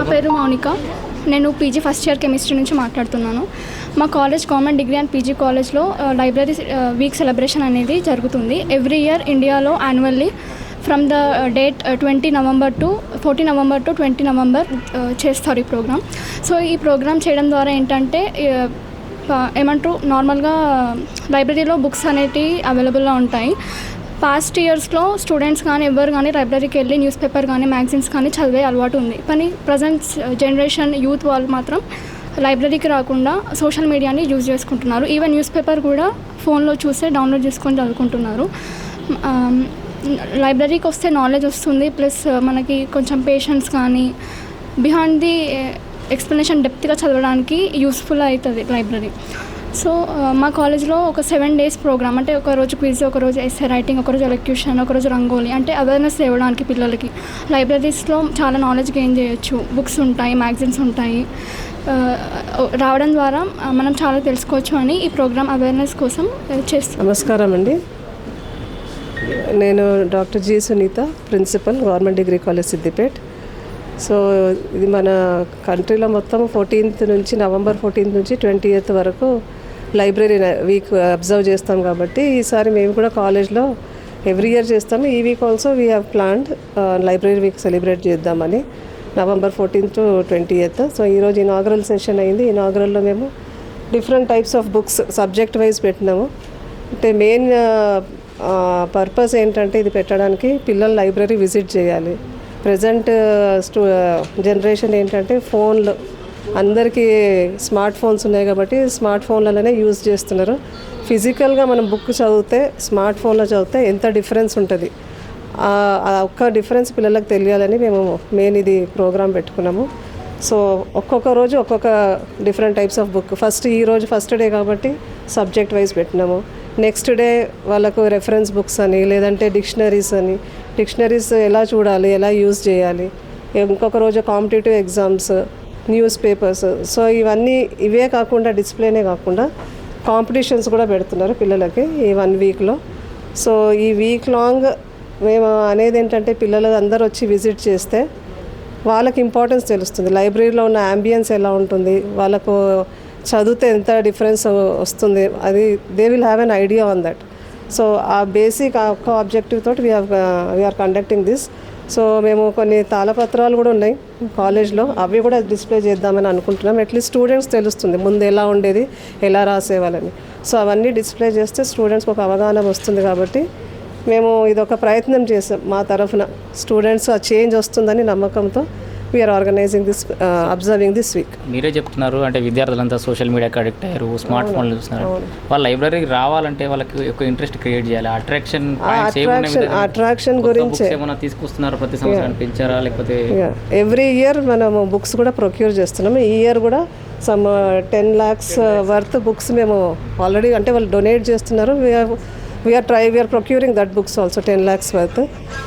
నా పేరు మౌనిక. నేను పీజీ ఫస్ట్ ఇయర్ కెమిస్ట్రీ నుంచి మాట్లాడుతున్నాను. మా college government degree and PG కాలేజ్లో లైబ్రరీ వీక్ సెలబ్రేషన్ అనేది జరుగుతుంది. ఎవ్రీ ఇయర్ ఇండియాలో annually from the date twenty November to fourteen November to twenty November చేస్తారు ఈ ప్రోగ్రామ్. సో ఈ ప్రోగ్రామ్ చేయడం ద్వారా ఏంటంటే ఏమంటారు నార్మల్గా లైబ్రరీలో బుక్స్ అనేటివి అవైలబుల్గా ఉంటాయి. పాస్ట్ ఇయర్స్లో స్టూడెంట్స్ కానీ ఎవరు కానీ లైబ్రరీకి వెళ్ళి న్యూస్ పేపర్ కానీ మ్యాగజైన్స్ కానీ చదివే అలవాటు ఉంది. కానీ ప్రజెంట్ జనరేషన్ యూత్ వాళ్ళు మాత్రం లైబ్రరీకి రాకుండా సోషల్ మీడియాని యూజ్ చేసుకుంటున్నారు. ఈవెన్ న్యూస్ పేపర్ కూడా ఫోన్లో చూసే డౌన్లోడ్ చేసుకొని చదువుకుంటున్నారు. లైబ్రరీకి వస్తే నాలెడ్జ్ వస్తుంది. ప్లస్ మనకి కొంచెం పేషెన్స్ కానీ బిహాండ్ ది ఎక్స్ప్లెనేషన్ డెప్త్గా చదవడానికి యూస్ఫుల్ అవుతుంది లైబ్రరీ సో మా కాలేజ్లో ఒక సెవెన్ డేస్ ప్రోగ్రామ్ అంటే ఒక రోజు క్విజ్ ఒక రోజు ఎస్ఏ రైటింగ్ ఒక రోజు ఎలక్యూషన్ ఒకరోజు రంగోలీ అంటే అవేర్నెస్ ఇవ్వడానికి పిల్లలకి. లైబ్రరీస్లో చాలా నాలెడ్జ్ గెయిన్ చేయొచ్చు. బుక్స్ ఉంటాయి మ్యాగజైన్స్ ఉంటాయి. రావడం ద్వారా మనం చాలా తెలుసుకోవచ్చు అని ఈ ప్రోగ్రామ్ అవేర్నెస్ కోసం చేస్తాం నమస్కారం అండి. నేను doctor G Sunitha principal government degree college Siddipet. So ఇది మన కంట్రీలో మొత్తం ఫోర్టీన్త్ నుంచి నవంబర్ ఫోర్టీన్త్ నుంచి ట్వంటీ ఎయిత్ వరకు లైబ్రరీ వీక్ అబ్జర్వ్ uh, చేస్తాం కాబట్టి ఈసారి మేము కూడా కాలేజ్లో ఎవ్రీ ఇయర్ చేస్తాము. ఈ week also we have planned library week celebrate చేద్దామని. November fourteenth to twenty eighth so ఈరోజు ఇనాగరల్ సెషన్ అయింది. ఇనాగరల్లో మేము different types of books subject wise పెట్టినాము. అంటే మెయిన్ పర్పస్ uh, uh, ఏంటంటే ఇది పెట్టడానికి పిల్లలు లైబ్రరీ విజిట్ చేయాలి. ప్రజెంట్ స్టూ జనరేషన్ ఏంటంటే ఫోన్లు అందరికీ స్మార్ట్ ఫోన్స్ ఉన్నాయి కాబట్టి స్మార్ట్ ఫోన్లలోనే యూజ్ చేస్తున్నారు. ఫిజికల్గా మనం బుక్ చదివితే స్మార్ట్ ఫోన్లో చదివితే ఎంత డిఫరెన్స్ ఉంటుంది. ఆ ఒక్క డిఫరెన్స్ పిల్లలకు తెలియాలని మేము మెయిన్ ఇది ప్రోగ్రామ్ పెట్టుకున్నాము. సో ఒక్కొక్క రోజు ఒక్కొక్క different types of book. First ఈ రోజు ఫస్ట్ డే కాబట్టి సబ్జెక్ట్ వైజ్ పెట్టినాము. నెక్స్ట్ డే వాళ్ళకు రెఫరెన్స్ బుక్స్ అని లేదంటే డిక్షనరీస్ అని. డిక్షనరీస్ ఎలా చూడాలి ఎలా యూజ్ చేయాలి. ఇంకొక రోజు competitive exams. News papers. So ఇవన్నీ ఇవే కాకుండా డిస్ప్లేనే కాకుండా కాంపిటీషన్స్ కూడా పెడుతున్నారు పిల్లలకి ఈ వన్ వీక్లో. సో ఈ వీక్ లాంగ్ మేము అనేది ఏంటంటే పిల్లలు అందరూ వచ్చి విజిట్ చేస్తే వాళ్ళకి ఇంపార్టెన్స్ తెలుస్తుంది. లైబ్రరీలో ఉన్న అంబియన్స్ ఎలా ఉంటుంది వాళ్ళకు చదివితే ఎంత డిఫరెన్స్ వస్తుంది అది they will have an idea on that. So ఆ బేసిక్ ఒక్క ఆబ్జెక్టివ్ తోటి we we are conducting this. So మేము కొన్ని తాళపత్రాలు కూడా ఉన్నాయి కాలేజ్లో. అవి కూడా డిస్ప్లే చేద్దామని అనుకుంటున్నాం. అట్లీస్ట్ స్టూడెంట్స్ తెలుస్తుంది ముందు ఎలా ఉండేది ఎలా రాసేవాళ్ళని. సో అవన్నీ డిస్ప్లే చేస్తే స్టూడెంట్స్కి ఒక అవగాహన వస్తుంది కాబట్టి మేము ఇది ఒక ప్రయత్నం చేసాం మా తరఫున. స్టూడెంట్స్ ఆ చేంజ్ వస్తుందని నమ్మకంతో we're organizing this observing this week మీరే చెప్తున్నారు అంటే విద్యార్థులంతా సోషల్ మీడియాకి అడిక్ట్ అయ్యారు స్మార్ట్ ఫోన్లు చూస్తున్నారు. వాళ్ళ లైబ్రరీకి రావాలంటే వాళ్ళకి ఎక్కువ ఇంట్రెస్ట్ క్రియేట్ చేయాలి. అట్రాక్షన్ అట్రాక్షన్ గురించి. ఏమైనా తీసుకొస్తున్నారు ప్రతి సంవత్సరం పెంచారా లేకపోతే ఎవ్రీ ఇయర్ మనము బుక్స్ కూడా ప్రొక్యూర్ చేస్తున్నాము. ఈ ఇయర్ కూడా some ten lakhs worth books మేము ఆల్రెడీ అంటే వాళ్ళు డొనేట్ చేస్తున్నారు. We are try we are procuring that books also ten lakhs worth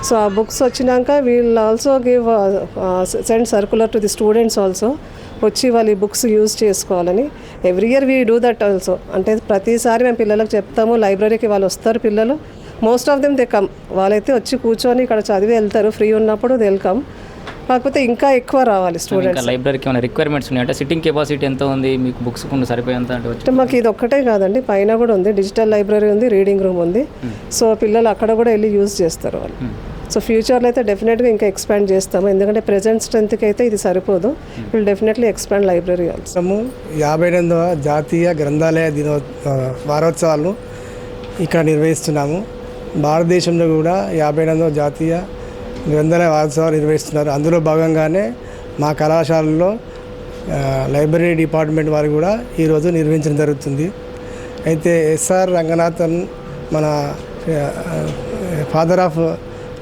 so ఆ బుక్స్ వచ్చినాక we'll also give send circular to the students also వచ్చి వాళ్ళు ఈ బుక్స్ యూజ్ చేసుకోవాలని. Every year we do that also అంటే ప్రతిసారి మేము పిల్లలకు చెప్తాము లైబ్రరీకి వాళ్ళు వస్తారు పిల్లలు. Most of them they come వాళ్ళైతే వచ్చి కూర్చొని ఇక్కడ చదివి వెళ్తారు. ఫ్రీ ఉన్నప్పుడు వెల్కమ్ కాకపోతే ఇంకా ఎక్కువ రావాలి ఇంకా స్టూడెంట్స్ లైబ్రరీకి ఏమైనా రిక్వైర్మెంట్స్ ఉన్నాయి? అంటే సిట్టింగ్ కెపాసిటీ ఎంత ఉంది? మీకు బుక్స్ కొన్ని సరిపోయేంత అంటే మాకు ఇది ఒక్కటే కాదండి పైన కూడా ఉంది డిజిటల్ లైబ్రరీ ఉంది రీడింగ్ రూమ్ ఉంది. సో పిల్లలు అక్కడ కూడా వెళ్ళి యూజ్ చేస్తారు వాళ్ళు. సో ఫ్యూచర్లో అయితే డెఫినెట్గా ఇంకా ఎక్స్పాండ్ చేస్తాము. ఎందుకంటే ప్రజెంట్ స్ట్రెంత్కి అయితే ఇది సరిపోదు. Will definitely expand library also మనము యాభై ఎనిమిదవ జాతీయ గ్రంథాలయ దినో వారోత్సవాలు ఇక్కడ నిర్వహిస్తున్నాము. భారతదేశంలో కూడా యాభై ఎనిమిదవ జాతీయ గ్రంథాలయ వారోత్సవాలు నిర్వహిస్తున్నారు. అందులో భాగంగానే మా కళాశాలలో లైబ్రరీ డిపార్ట్మెంట్ వారు కూడా ఈరోజు నిర్వహించడం జరుగుతుంది. అయితే ఎస్ఆర్ రంగనాథన్ మన ఫాదర్ ఆఫ్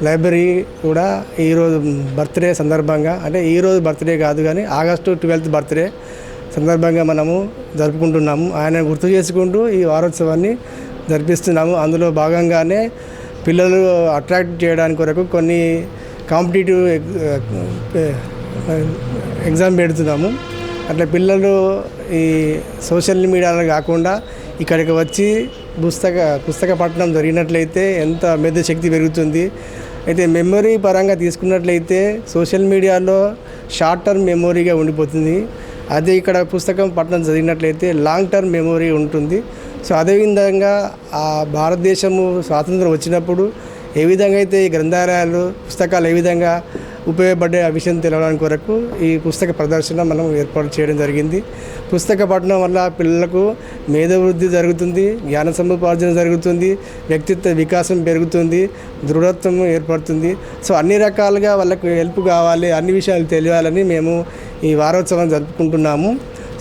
లైబ్రరీ కూడా ఈరోజు బర్త్డే సందర్భంగా అంటే ఈరోజు బర్త్డే కాదు కానీ ఆగస్టు ట్వెల్త్ బర్త్డే సందర్భంగా మనము జరుపుకుంటున్నాము. ఆయన గుర్తు చేసుకుంటూ ఈ వారోత్సవాన్ని జరిపిస్తున్నాము. అందులో భాగంగానే పిల్లలు అట్రాక్ట్ చేయడానికి కొరకు కొన్ని కాంపిటేటివ్ ఎగ్జామ్ పెడుతున్నాము. అట్లా పిల్లలు ఈ సోషల్ మీడియాలో కాకుండా ఇక్కడికి వచ్చి పుస్తక పుస్తక పఠనం జరిగినట్లయితే ఎంత మెద శక్తి పెరుగుతుంది. అయితే మెమొరీ పరంగా తీసుకున్నట్లయితే సోషల్ మీడియాలో షార్ట్ టర్మ్ మెమొరీగా ఉండిపోతుంది. అదే ఇక్కడ పుస్తకం పట్టణం జరిగినట్లయితే లాంగ్ టర్మ్ మెమొరీ ఉంటుంది. సో అదేవిధంగా ఆ భారతదేశము స్వాతంత్రం వచ్చినప్పుడు ఏ విధంగా అయితే ఈ గ్రంథాలయాలు పుస్తకాలు ఏ విధంగా ఉపయోగపడే ఆ విషయం తెలవడానికి కొరకు ఈ పుస్తక ప్రదర్శన మనం ఏర్పాటు చేయడం జరిగింది. పుస్తక పఠనం వల్ల పిల్లలకు మేధోవృద్ధి జరుగుతుంది జ్ఞాన సముపార్జన జరుగుతుంది వ్యక్తిత్వ వికాసం పెరుగుతుంది దృఢత్వం ఏర్పడుతుంది. సో అన్ని రకాలుగా వాళ్ళకు హెల్ప్ కావాలి అన్ని విషయాలు తెలియాలని మేము ఈ వారోత్సవం జరుపుకుంటున్నాము.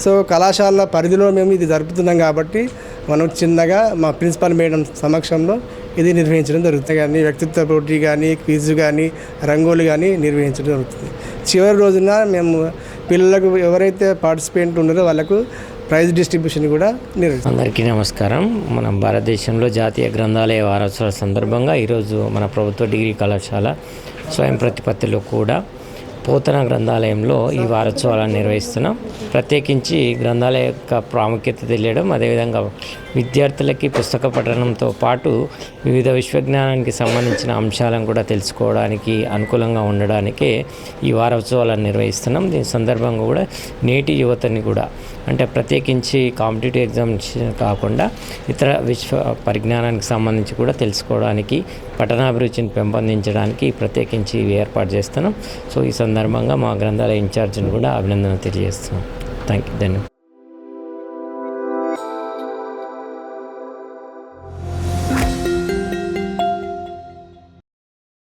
సో కళాశాల పరిధిలో మేము ఇది జరుపుతున్నాం కాబట్టి మనం చిన్నగా మా ప్రిన్సిపల్ మేడం సమక్షంలో ఇది నిర్వహించడం జరుగుతుంది. కానీ వ్యక్తిత్వ పోటీ కానీ క్విజ్ కానీ రంగోలు కానీ నిర్వహించడం జరుగుతుంది. చివరి రోజున మేము పిల్లలకు ఎవరైతే పార్టిసిపేట్ ఉన్నారో వాళ్ళకు ప్రైజ్ డిస్ట్రిబ్యూషన్ కూడా నిర్వహిస్తాం. అందరికీ నమస్కారం. మన భారతదేశంలో జాతీయ గ్రంథాలయ వారోత్సవాల సందర్భంగా ఈరోజు మన ప్రభుత్వ డిగ్రీ కళాశాల స్వయం ప్రతిపత్తిలో కూడా పోతన గ్రంథాలయంలో ఈ వారోత్సవాలను నిర్వహిస్తున్నాం. ప్రత్యేకించి గ్రంథాలయ యొక్క ప్రాముఖ్యత తెలియడం అదేవిధంగా విద్యార్థులకి పుస్తక పఠనంతో పాటు వివిధ విశ్వజ్ఞానానికి సంబంధించిన అంశాలను కూడా తెలుసుకోవడానికి అనుకూలంగా ఉండడానికే ఈ వారోత్సవాలను నిర్వహిస్తున్నాం. దీని సందర్భంగా కూడా నేటి యువతని కూడా అంటే ప్రత్యేకించి కాంపిటేటివ్ ఎగ్జామ్స్ కాకుండా ఇతర విశ్వ పరిజ్ఞానానికి సంబంధించి కూడా తెలుసుకోవడానికి పఠనాభిరుచిని పెంపొందించడానికి ప్రత్యేకించి ఇవి ఏర్పాటు చేస్తున్నాం. సో ఈ సందర్భంగా మా గ్రంథాలయ ఇన్ఛార్జిని కూడా అభినందన తెలియజేస్తున్నాం. థ్యాంక్ యూ ధన్యవాదాలు.